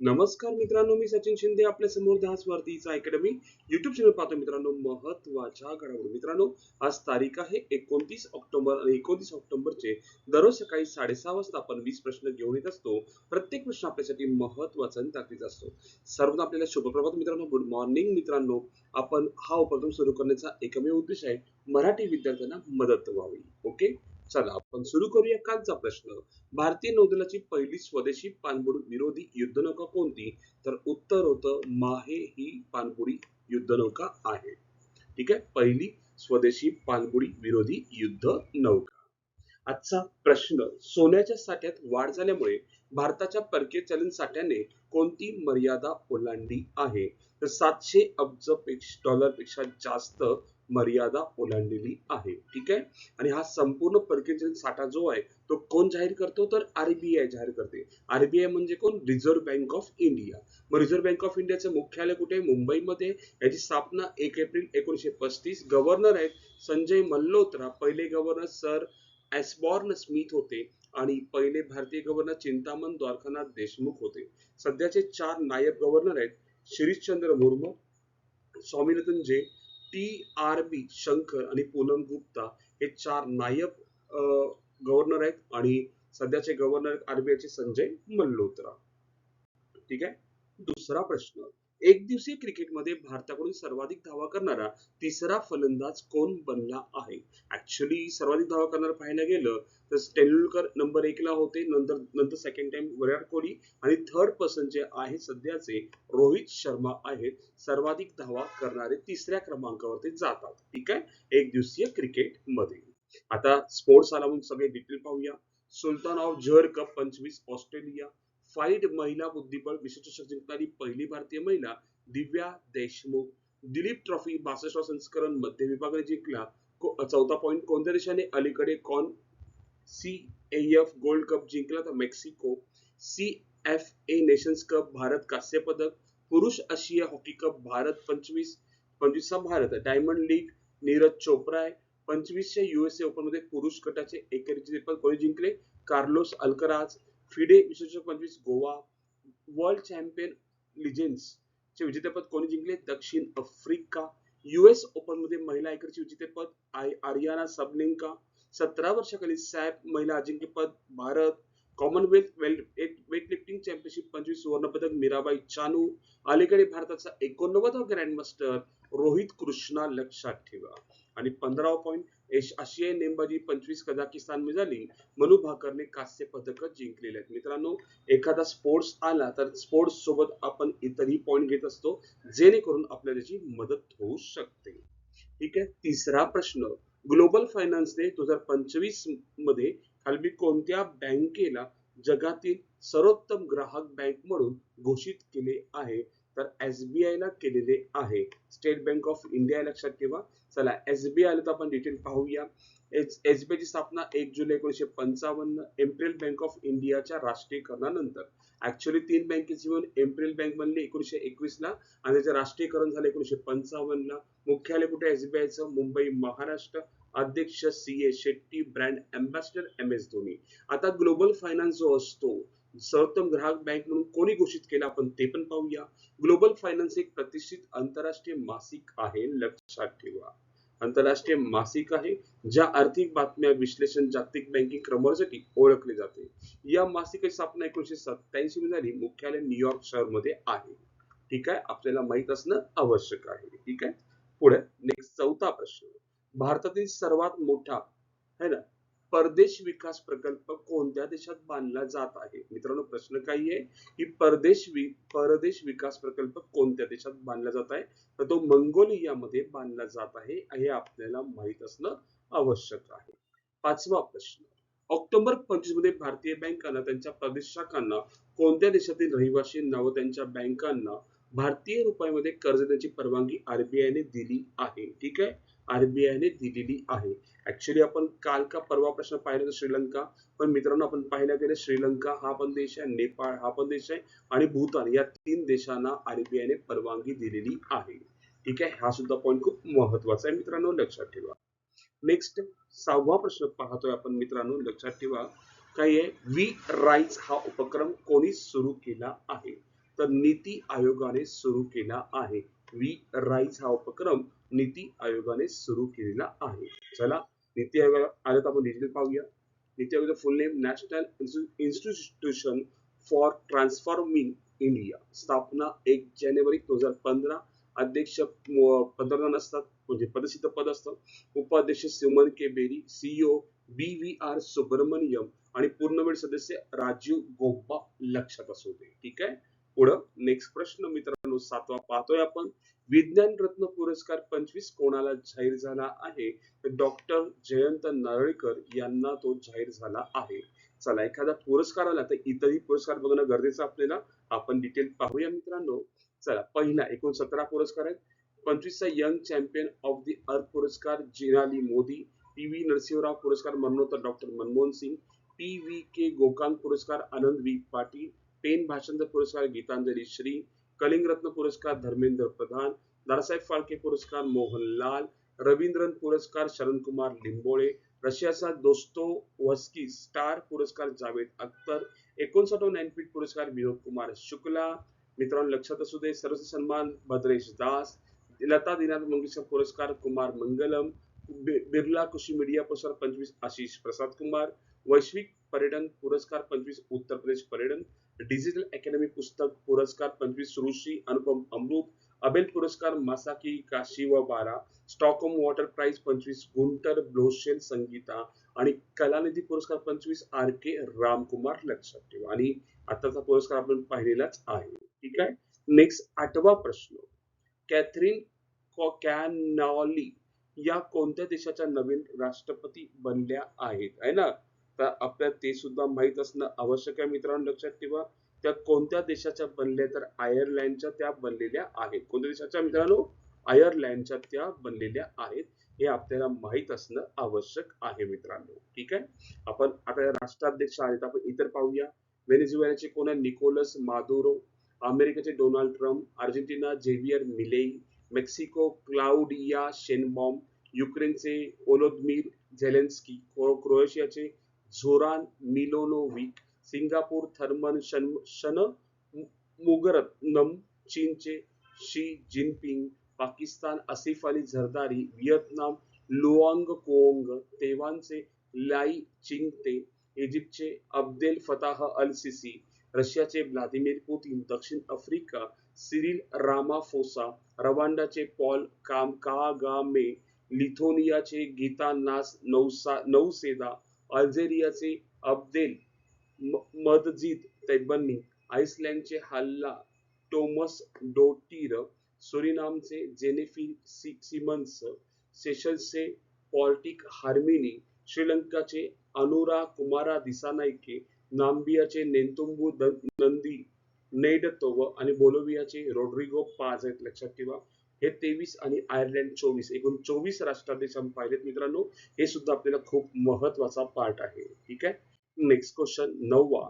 नमस्कार मित्रांनो मी सचिन शिंदे आपल्यासमोर दहा स्वार्थीचा अकॅडमी युट्यूब चॅनल पाहतो मित्रांनो महत्त्वाच्या घडामोडी. मित्रांनो आज तारीख आहे एकोणतीस ऑक्टोबर आणि एकोणतीस ऑक्टोबरचे दररोज सकाळी साडेसहा वाजता आपण वीस प्रश्न घेऊन येत असतो. प्रत्येक प्रश्न आपल्यासाठी महत्त्वाचा आणि ताकदीचा असतो. सर्वांना आपल्याला शुभप्रभात मित्रांनो गुड मॉर्निंग मित्रांनो. आपण हा उपक्रम सुरू करण्याचा एकमेव उद्देश आहे मराठी विद्यार्थ्यांना मदत व्हावी. ओके? चला आपण सुरू करूया कालचा प्रश्न. भारतीय नौदलाची पहिली स्वदेशी पाणबुडी विरोधी युद्धनौका कोणती? तर उत्तर होतं माहे ही पाणबुडी युद्धनौका आहे. ठीक आहे? पहिली स्वदेशी पाणबुडी विरोधी युद्ध नौका आजचा प्रश्न सोन्याच्या साठ्यात वाढ झाल्यामुळे भारताच्या परकीय चलन साठ्याने कोणती मर्यादा ओलांडली आहे? तर सातशे अब्ज डॉलरपेक्षा जास्त मर्यादा ओलांडलेली आहे. ठीक आहे? आणि हा संपूर्ण परकीय साठा जो आहे तो कोण जाहीर करतो? तर आरबीआय जाहीर करते. आरबीआय म्हणजे कोण? रिझर्व्ह बँक ऑफ इंडिया मग रिझर्व्ह बँक ऑफ इंडियाचं मुख्यालय कुठे आहे? मुंबईमध्ये. याची स्थापना एक एप्रिल एकोणीशे पस्तीस गव्हर्नर आहेत. संजय मल्होत्रा. पहिले गव्हर्नर सर एसबॉर्न स्मिथ होते. आणि पहिले भारतीय गव्हर्नर चिंतामण द्वारकानाथ देशमुख होते. सध्याचे चार नायब गव्हर्नर आहेत. शिरीषचंद्र मुर्मू स्वामीनाथन जे टी आर बी शंकर आणि पूनम गुप्ता हे चार नायब गव्हर्नर आहेत आणि सध्याचे गव्हर्नर आरबीआयचे संजय मल्होत्रा ठीक आहे? दुसरा प्रश्न. एक दिवसीय क्रिकेटमध्ये भारताकडून सर्वाधिक धावा करणारा तिसरा फलंदाज कोण बनला आहे? ऍक्च्युली सर्वाधिक धावा करणारा पाहायला गेलं तर तेंडुलकर नंबर एकला होते. नंतर नंतर सेकंड टाइम विराट कोहली आणि थर्ड पर्सन जे आहे सध्याचे रोहित शर्मा आहेत सर्वाधिक धावा करणारे तिसऱ्या क्रमांकावरती जातात. ठीक आहे? एक दिवसीय क्रिकेटमध्ये. आता स्पोर्ट्स आला म्हणून सगळे डिटेल पाहूया. सुलतान ऑफ जहर कप पंचवीस ऑस्ट्रेलिया. फाईट महिला बुद्धिबळ विश्वचषक जिंकणारी पहिली भारतीय महिला दिव्या देशमुख. दिलीप ट्रॉफी बासष्ट संस्करण मध्य विभागाने जिंकला. चौथा पॉईंट कोणत्या देशाने? अलीकडे कॉन सी एफ गोल्ड कप जिंकला तर Mexico. C F A nations cup Bharat कांस्य पदक. पुरुष आशिया हॉकी कप भारत पंचवीस पंचवीसचा भारत. डायमंड लीग नीरज चोप्रा आहे. पंचवीसच्या युएसए ओपनमध्ये पुरुष गटाचे एकेरीचे पद कोणी जिंकले? Carlos Alcaraz. फिडे विश्वचषक पंचवीस गोवा वर्ल्ड चॅम्पियन लिजेंड्स चे विजेतेपद कोणी जिंकले? दक्षिण आफ्रिका युएस ओपनमध्ये महिला एकेरीचे विजेतेपद आर्याना सबलिंका सतरा वर्षाखाली सॅप महिला अजिंक्यपद भारत कॉमनवेल्थ वेटलिफ्टिंग चॅम्पियनशिप पंचवीस सुवर्णपदक मीराबाई चानू अलीकडे भारताचा एकोणनव्वद ग्रँडमास्टर रोहित कृष्णा लक्षात ठेवा. आणि पंधरा पॉईंट आशियाई नेमबाजी पंचवीस कझाकिस्तानमध्ये झाली. मनु भाकरने कांस्य पदक जिंकलेले आहेत. मित्रांनो एखादा स्पोर्ट्स आला तर स्पोर्ट्स सोबत आपण इतरही पॉईंट घेत असतो जेणेकरून आपल्याला त्याची मदत होऊ शकते. ठीक आहे? तिसरा प्रश्न. ग्लोबल फायनान्सने दोन हजार पंचवीसमध्ये खालबी कोणत्या बँकेला जगातील सर्वोत्तम ग्राहक बँक म्हणून घोषित केले आहे? तर एसबीआय ला केलेले आहे. स्टेट बँक ऑफ इंडिया लक्षात ठेवा. चला एसबीआय आयला तर आपण डिटेल पाहूया. एसबीआय ची स्थापना एक जुलै एकोणीशे पंचावन्न एम्प्रिल बँक ऑफ इंडियाच्या राष्ट्रीयकरणानंतर. ऍक्च्युली तीन बँकेची मिळून एम्प्रिल बँक बनली एकोणीशे एकवीस ला आणि त्याचे राष्ट्रीयकरण झालं एकोणीशे पंचावन्न ला मुख्यालय कुठे एसबीआयचं मुंबई महाराष्ट्र. अध्यक्ष C A Shetty brand ambassador M S Dhoni. आता ग्लोबल फायनान्स जो असतो सर्वोत्तम ग्राहक बँक म्हणून कोणी घोषित केला आपण ते पण पाहूया. ग्लोबल फायनान्स एक प्रतिष्ठित आंतरराष्ट्रीय मासिक आहे लक्षात ठेवा. आंतरराष्ट्रीय मासिक आहे ज्या आर्थिक बातम्या विश्लेषण जागतिक बँकिंग क्रमवारीसाठी ओळखले जाते. या मासिकाची स्थापना एकोणीशे सत्याऐंशी मध्ये झाली. मुख्यालय न्यूयॉर्क शहरमध्ये आहे. ठीक आहे? आपल्याला माहीत असणं आवश्यक आहे. ठीक आहे? पुढे नेक्स्ट चौथा प्रश्न. भारतातील सर्वात मोठा है ना? परदेश विकास प्रकल्प कोणत्या देशात बांधला जात आहे? मित्रांनो प्रश्न काही आहे की परदेश वि परदेश विकास प्रकल्प कोणत्या देशात बांधला जात आहे? तर तो मंगोलियामध्ये बांधला जात आहे हे आपल्याला माहीत असणं आवश्यक आहे. पाचवा प्रश्न. ऑक्टोबर पंचवीसमध्ये भारतीय बँकांना त्यांच्या प्रदेश शाखांना कोणत्या देशातील रहिवाशींना व त्यांच्या बँकांना भारतीय रुपयामध्ये कर्ज देण्याची परवानगी आरबीआयने दिली आहे? ठीक आहे? आरबीआयने दिलेली आहे. ऍक्च्युली आपण काल का परवा प्रश्न पाहिला तर श्रीलंका. पण मित्रांनो आपण पाहिलं गेलं श्रीलंका हा पण देश आहे नेपाळ हा पण देश आहे आणि भूतान या तीन देशांना आरबीआयने परवानगी दिलेली आहे. ठीक आहे? हा सुद्धा पॉईंट खूप महत्त्वाचा आहे मित्रांनो लक्षात ठेवा. नेक्स्ट सहावा प्रश्न पाहतोय आपण मित्रांनो लक्षात ठेवा. काय आहे? वी राईज हा उपक्रम कोणी सुरू केला आहे? तर नीती आयोगाने सुरू केला आहे. वी राईज हा उपक्रम नीती आयोगाने सुरू केलेला आहे. चला नीती आयोग आलं आपण डिटेल पाहूया. नीती आयोगाचं full name national institution for transforming India स्थापना एक जानेवारी दोन हजार पंधरा. अध्यक्ष पंतप्रधान असतात म्हणजे पदसिद्ध पद असतं. उपाध्यक्ष Suman K Bery CEO B V R Subrahmanyam आणि पूर्णवेळ सदस्य राजीव गोप्पा लक्षात असू दे. ठीक आहे? पुढं नेक्स्ट प्रश्न मित्र मित्रांनो सातवा पाहतोय. आपण विज्ञान रत्न पुरस्कार पंचवीस कोणाला जाहीर झाला आहे? तर डॉक्टर जयंत नारळीकर यांना तो जाहीर झाला आहे. चला एखादा पुरस्कार आला तर इतरही पुरस्कार बघणं गरजेचं आपल्याला. आपण डिटेल पाहूया मित्रांनो. चला पहिला एकूण सतरा पुरस्कार आहेत. पंचवीसचा young champion of the earth पुरस्कार जिनाली मोदी. पी व्ही नरसिंहराव पुरस्कार मरणोत्तर doctor Manmohan Singh. P V K गोकांग पुरस्कार आनंद वी पाटील. पेन भाषांतर पुरस्कार गीतांजली श्री. कलिंगरत्न पुरस्कार धर्मेंद्र प्रधान दादासाहेब फाळके पुरस्कार मोहनलाल रवींद्रन पुरस्कार शरणकुमार लिंबोळे रशियाचा दोस्तोवस्की स्टार पुरस्कार जावेद अख्तर एकोणसाठ ज्ञानपीठ पुरस्कार विनोद कुमार शुक्ला मित्रांनो लक्षात असू दे सर्व सन्मान भद्रेश दास लता दिनाथ मंगेशकर पुरस्कार कुमार मंगलम बिर्ला कृषी मीडिया पुरस्कार पंचवीस आशिष प्रसाद कुमार वैश्विक पर्यटन पुरस्कार पंचवीस उत्तर प्रदेश पर्यटन डिजिटल अकॅडमी पुस्तक पुरस्कार पंचवीस ऋषी अनुपम अमृत अबेल पुरस्कार Masaki Kashiwara Stockholm Water Prize पंचवीस गुंटर ब्लोशेल संगीता आणि कलानिधी पुरस्कार पंचवीस आर के रामकुमार लक्षात ठेवा. आणि आताचा पुरस्कार आपण पाहिलेलाच आहे. ठीक आहे? नेक्स्ट आठवा प्रश्न. कॅथरीन कॅनॉली या कोणत्या देशाच्या नवीन राष्ट्रपती बनल्या आहेत? आहे ना? तर आपल्याला ते सुद्धा माहीत असणं आवश्यक आहे मित्रांनो लक्षात ठेवा. त्या कोणत्या देशाच्या बनल्या तर आयर्लंडच्या त्या बनलेल्या आहेत? कोणत्या देशाच्या मित्रांनो? आयर्लंडच्या त्या बनलेल्या आहेत. हे आपल्याला माहीत असणं आवश्यक आहे मित्रांनो. ठीक आहे? आपण आता राष्ट्राध्यक्ष आहेत. आपण इतर पाहूया. व्हेनेझुएलाचे कोण आहे? Nicolas Maduro. अमेरिकेचे Donald Trump. Argentina Javier Milei Mexico Claudia Sheinbaum. युक्रेनचे Volodymyr Zelensky. क्रो- क्रोएशियाचे Zoran Milanovic Singapore Tharman Shan Shanmugaratnam चीनचे Xi Jinping Pakistan Asif Ali Zardari Vietnam Luong Cuong तेवानचे Lai Chingte इजिप्तचे अब्देल फताह अल सिसी रशियाचे Vladimir Putin दक्षिण Africa Cyril Ramaphosa रवांडाचे Paul काम Kagame लिथोनियाचे Gita नास Nausa Nauseda अल्जेरियाचे Abdel मदजीद Tebboune आइसलँडचे Halla Tomasdottir सुरिनामचे Jennifer Simons सेशल्सचे पॉल्टिक हार्मिनी श्रीलंकाचे अनुरा कुमारा दिसानायके नाम्बियाचे नेंतुंबू नंदी नेडतो आणि बोलोवियाचे रोड्रिगो पाज आहेत लक्षात ठेवा. हे तेवीस आणि आयर्लंड चोवीस. एकूण चोवीस राष्ट्राध्यक्ष आपण पाहिलेत मित्रांनो हे सुद्धा आपल्याला खूप महत्त्वाचा पार्ट आहे. ठीक आहे? नेक्स्ट क्वेश्चन नववा.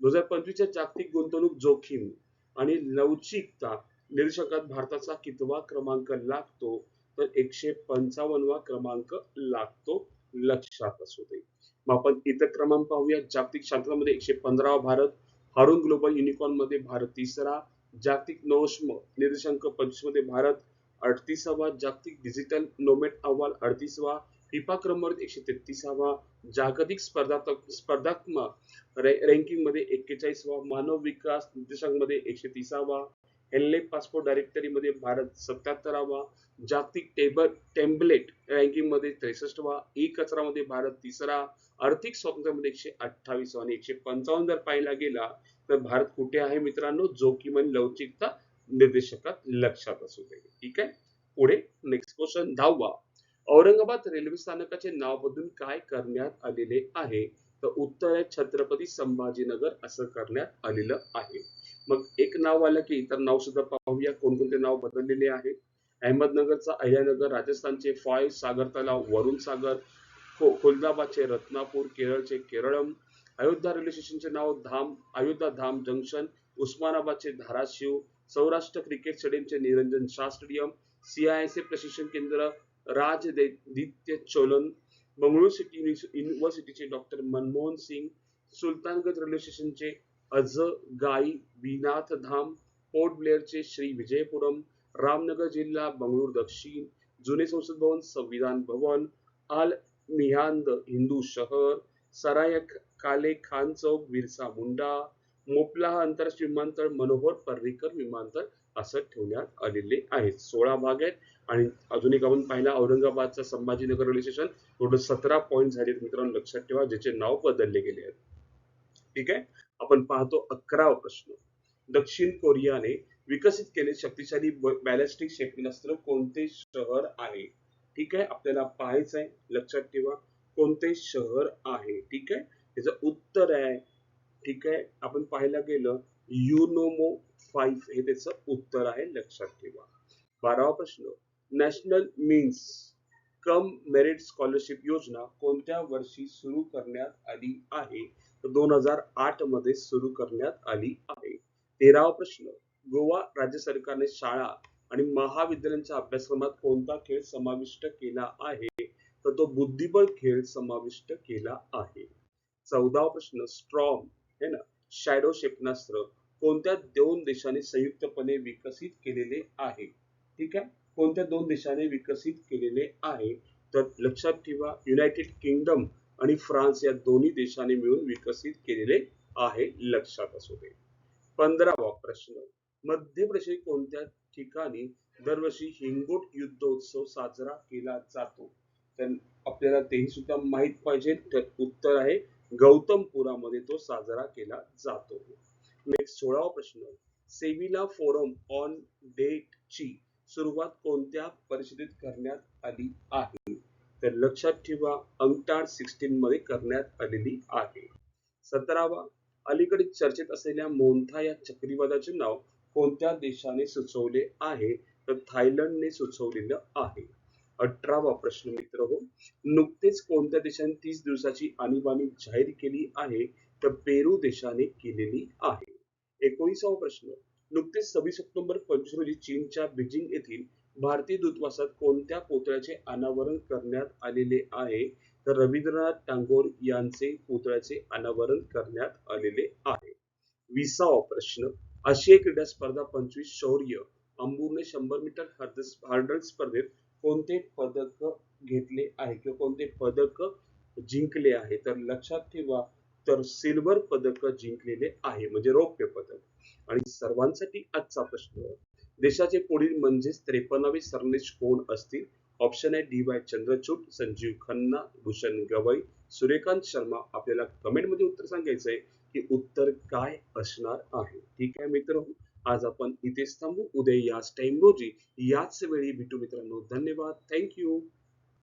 दोन हजार पंचवीसच्या जागतिक गुंतवणूक जोखीम आणि लवचिकता निर्देशकात भारताचा कितवा क्रमांक लागतो? तर एकशे पंचावन्नवा क्रमांक लागतो लक्षात असू दे. मग आपण इतर क्रमांक पाहूया. जागतिक शांततामध्ये एकशे पंधरावा भारत. हारून ग्लोबल युनिकॉर्नमध्ये भारत तिसरा. जागतिक नवश्म निर्देशांक पंचवीसमध्ये भारत अडतीसावा जागतिक डिजिटल नोमेट अहवाल अडतीसवा फिफा क्रमांक एकशे तेहतीसावा जागतिक स्पर्धात्मक स्पर्धात्मक रँकिंगमध्ये एक्केचाळीसवा मानव विकास निर्देशांकमध्ये एकशे तीसावा हेल्ले पासपोर्ट डायरेक्टरी मध्ये भारत सत्याहत्तरावा जागतिक टेबल टेम्पलेट रँकिंगमध्ये त्रेसष्टवा ई कचरामध्ये भारत तिसरा आर्थिक स्वातंत्र्यामध्ये एकशे अठ्ठावीस आणि एकशे पंचावन्न जर पाहिला गेला तर भारत कुठे आहे मित्रांनो? जोखीम आणि लवचिकता निर्देशकात लक्षात असू दे. ठीक आहे? पुढे नेक्स्ट क्वेश्चन दहावा. औरंगाबाद रेल्वे स्थानकाचे नाव बदलून काय करण्यात आलेले आहे? तर उत्तर छत्रपती संभाजीनगर असं करण्यात आलेलं आहे. मग एक नाव आलं की इतर नाव सुद्धा पाहूया. कोणकोणते नाव बदललेले आहेत? अहमदनगरचा अहिल्यानगर राजस्थानचे फॉय सागर तलाव वरुण सागर खो खुलदाबादचे रत्नापूर केरळचे केरळम अयोध्या रेल्वे स्टेशनचे नाव धाम अयोध्या धाम जंक्शन उस्मानाबादचे धाराशिव सौराष्ट्र क्रिकेट स्टेडियमचे निरंजन शाह स्टेडियम सीआयएसए प्रशिक्षण केंद्र राजदित्य चोलन बंगळुरू सिटी युनिव्हर्सिटीचे डॉक्टर मनमोहन सिंग सुलतानगंज रेल्वे स्टेशनचे अज गाई विनाथ धाम पोर्ट ब्लेअरचे श्री विजयपुरम रामनगर जिल्हा बंगळूर दक्षिण जुने संसद भवन संविधान भवन आल निहांद हिंदू शहर सरायक काले खान चौक बिरसा मुंडा मोपला आंतरराष्ट्रीय विमानतळ मनोहर पर्रिकर विमानतळ असं ठेवण्यात आलेले आहेत. सोळा भाग आहेत. आणि अजून एक आपण पाहिला औरंगाबादचा संभाजीनगर रेल्वे स्टेशन. टोटल सतरा पॉईंट झाले मित्रांनो लक्षात ठेवा ज्याचे नाव बदलले गेले आहेत. ठीक आहे? आपण पाहतो अकरावा प्रश्न. दक्षिण कोरियाने विकसित केले शक्तिशाली बॅलिस्टिक क्षेपणास्त्र कोणते शहर आहे? ठीक आहे? आपल्याला पाहायचं आहे लक्षात ठेवा कोणते शहर आहे? ठीक आहे? त्याचं उत्तर आहे. ठीक आहे? आपण पाहायला गेलं युनोमो फाईव्ह हे त्याचं उत्तर आहे लक्षात ठेवा. बारावा प्रश्न national means cum merit scholarship योजना कोणत्या वर्षी सुरू करण्यात आली आहे? दोन हजार आठमध्ये सुरू करण्यात आली आहे. तेरावा प्रश्न गोवा राज्य सरकारने शाळा आणि महाविद्यालयांच्या अभ्यासक्रमात कोणता खेळ समाविष्ट केला आहे? तर तो बुद्धिबळ खेळ समाविष्ट केला आहे. चौदावा प्रश्न स्ट्रॉंग है ना? शॅडो क्षेपणास्त्र कोणत्या दोन देशांनी संयुक्तपणे विकसित केलेले आहे? ठीक आहे? कोणत्या दोन देशांनी विकसित केलेले आहे? तर लक्षात ठेवा युनायटेड किंगडम आणि फ्रान्स या दोन्ही देशांनी मिळून विकसित केलेले आहे लक्षात असू दे. पंधरावा प्रश्न. मध्य प्रदेश कोणत्या ठिकाणी दरवर्षी हिंगोट युद्धोत्सव साजरा केला जातो? तर आपल्याला तेही सुद्धा माहीत पाहिजे. तर उत्तर आहे गौतमपुरामध्ये तो साजरा केला जातो. नेक्स्ट सोळावा प्रश्न. सेविला फोरम ऑन डेट ची सुरुवात कोणत्या परिषदेत करण्यात आली आहे? तर लक्षात ठेवा अंगटाड सिक्स्टीन मध्ये करण्यात आलेली आहे. सतरावा अलीकडे चर्चेत असलेल्या मोंथा या चक्रीवादाचे नाव कोणत्या देशाने सुचवले आहे? तर थायलंडने सुचवलेलं आहे. अठरावा प्रश्न मित्र हो नुकतेच कोणत्या देशाने तीस दिवसाची आणीबाणी जाहीर केली आहे? तर पेरू देशाने केलेली आहे. एकोणीसावा प्रश्न नुकतेच सव्वीस ऑक्टोबर पंचवीस रोजी चीनच्या बीजिंग येथील भारतीय दूतावासात कोणत्या पुतळ्याचे अनावरण करण्यात आलेले आहे? तर रवींद्रनाथ टागोर यांचे पुतळ्याचे अनावरण करण्यात आलेले आहे. विसावा प्रश्न. आशियाई क्रीडा स्पर्धा पंचवीस शौर्य अंबूरने शंभर मीटर हार्डल स्पर्धेत कोणते पदक घेतले आहे किंवा कोणते पदक जिंकले आहे? तर लक्षात ठेवा तर सिल्वर पदक जिंकलेले आहे म्हणजे रौप्य पदक. आणि सर्वांसाठी आजचा प्रश्न. देशाचे पुढील म्हणजेच त्रेपन्नावे सरनेश कोण असतील? ऑप्शन आहे डी वाय चंद्रचूड संजीव खन्ना भूषण गवई सूर्यकांत शर्मा. आपल्याला कमेंटमध्ये उत्तर सांगायचंय की उत्तर काय असणार आहे. ठीक आहे मित्र आज आपण इथेच थांबू. उद्या याच टाइम रोजी याच वेळी भेटू मित्रांनो. धन्यवाद. थँक्यू